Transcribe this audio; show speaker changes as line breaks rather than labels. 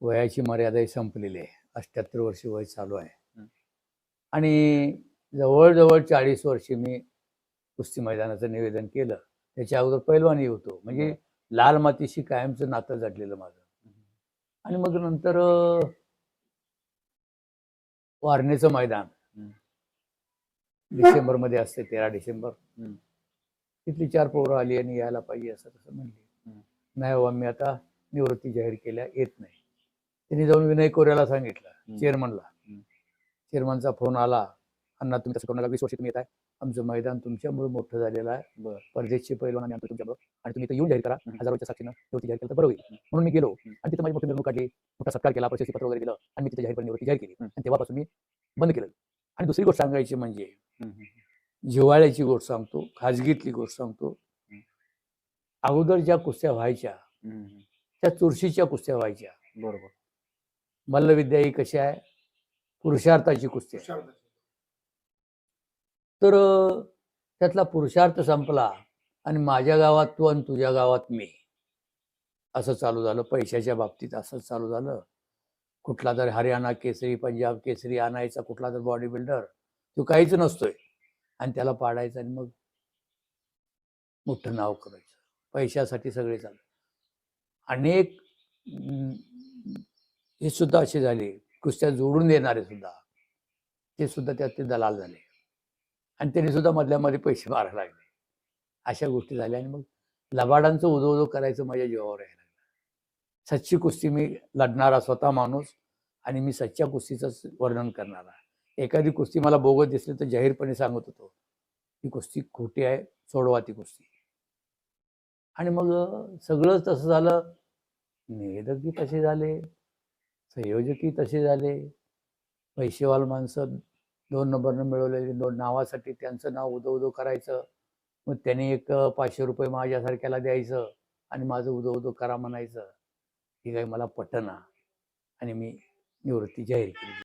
वयाची मर्यादाही संपलेली आहे. अठ्ठ्याहत्तर वर्ष वय चालू आहे.
हं.
आणि जवळजवळ चाळीस वर्षी मी कुस्ती मैदानाचं निवेदन केलं. त्याच्या अगोदर पैलवानी होतो. म्हणजे लाल मातीशी कायमचं नातं जडलेलं माझं. आणि मग नंतर वारणेचं मैदान.
हं.
डिसेंबरमध्ये असते तेरा डिसेंबर.
हं.
तिथली चार पोरं आली आणि यायला पाहिजे असं तसं म्हणली.
हं.
नाही बाबा मी आता निवृत्ती जाहीर केल्या येत नाही. त्यांनी जाऊन विनय कोऱ्याला सांगितलं. चेअरमनला. चेअरमनचा फोन आला. अण्णा तुम्ही तसं करू नका. वीस वर्ष तुम्ही येत आहे. आमचं मैदान तुमच्यामुळे मोठं झालेलं आहे. परदेशचे पैलवान आम्ही आणतो तुमच्याबरोबर आणि तुम्ही इथं येऊन जाहीर करा. हजारोच्या साक्षीनं निवृत्ती जाहीर केलं तर बरं होईल. म्हणून मी गेलो. आणि तिथं माझी मोठी मिरवणूक काढली. मोठा सत्कार केला. प्रशस्ती पत्र वगैरे दिलं. आणि मी तिथे जाहीरपणे निवृत्ती जाहीर केली. आणि तेव्हापासून मी बंद केलं. आणि दुसरी गोष्ट सांगायची म्हणजे जिव्हाळ्याची गोष्ट सांगतो. खाजगीतली गोष्ट सांगतो. अगोदर ज्या कुस्त्या व्हायच्या. त्या चुरशीच्या कुस्त्या व्हायच्या.
बरोबर.
मल्लविद्या ही कशी आहे? पुरुषार्थाची कुस्ती आहे. तर त्यातला पुरुषार्थ संपला आणि माझ्या गावात तू आणि तुझ्या गावात मी. असं चालू झालं. पैशाच्या बाबतीत असंच चालू झालं. कुठला तर हरियाणा केसरी पंजाब केसरी आणायचा कुठला तर बॉडी बिल्डर तो काहीच नसतोय. आणि त्याला पाडायचं आणि मग मोठं नाव करायचं. पैशासाठी सगळे चालू अनेक हे सुद्धा असे झाले. कुस्त्या जोडून देणारे सुद्धा. ते सुद्धा त्यात ते दलाल झाले. आणि त्यांनी सुद्धा मधल्या मध्ये पैसे मारायला लागले. अशा गोष्टी झाल्या आणि मग लबाडांचं उदो उदो करायचं माझ्या जीवावर यायला लागलं. सच्ची कुस्ती मी लढणारा स्वतः माणूस आणि मी सच्च्या कुस्तीचंच वर्णन करणारा. एखादी कुस्ती मला बोगत दिसली तर जाहीरपणे सांगत होतो ही कुस्ती खोटी आहे सोडवा ती कुस्ती. आणि मग सगळंच तसं झालं. निवेदकही तसे झाले. संयोजकही तसे झाले. पैसेवाल माणसं दोन नंबरनं मिळवलेली दोन नावासाठी त्यांचं नाव उदो उदो करायचं. मग त्यांनी एक पाचशे रुपये माझ्यासारख्याला द्यायचं आणि माझं उदो उदो करा म्हणायचं. हे काही मला पटना. आणि मी निवृत्ती जाहीर केली.